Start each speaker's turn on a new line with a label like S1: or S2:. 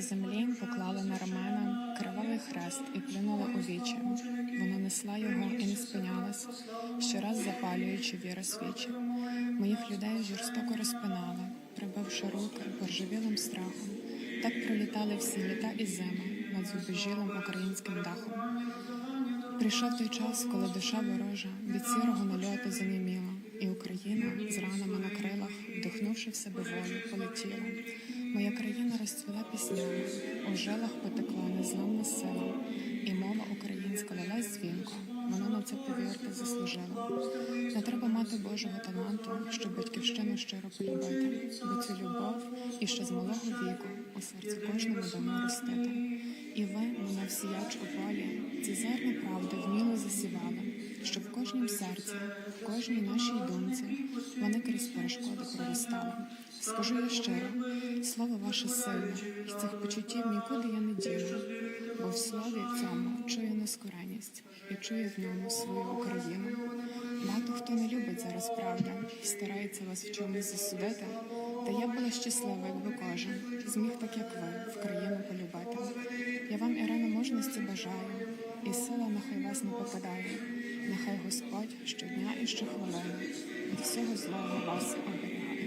S1: землі поклали на рамена кривавий хрест і плюнули у вічі. Вона несла його і не спинялась, щораз запалюючи віри свічі. Моїх людей жорстоко розпинали, прибивши руки поржавілим страхом. Так пролітали всі літа і зими над зубожілим українським дахом. Прийшов той час, коли душа ворожа від сірого нальоту заніміла, і Україна з ранами на крилах, вдихнувши в себе волю, полетіла. Моя країна розцвіла піснями, у жилах потекла незламна сила, і мова українська лилась дзвінко. Вона на це повірте заслужила. Не треба мати Божого таланту, щоб батьківщину щиро полюбити, бо цю любов і ще з малого віку у серці кожному дано ростити. І ви, мене всіяч у полі, ці зерна правди вміло засівали, щоб в кожнім серці, в кожній нашій думці вони крізь перешкоди проростали. Скажу я щиро, слово ваше сильне, і цих почуттів нікуди я не діну, бо в слові цьому чую нескореність і чую в ньому свою Україну. Багато хто не любить зараз правду і старається вас в чомусь засудити. Та я була щаслива, якби кожен зміг так, як ви, в країну полюбити. Я вам, Ірина, мужності бажаю, і сила нехай вас не покидає. Нехай Господь щодня і щохвилини від всього злого вас оберігає.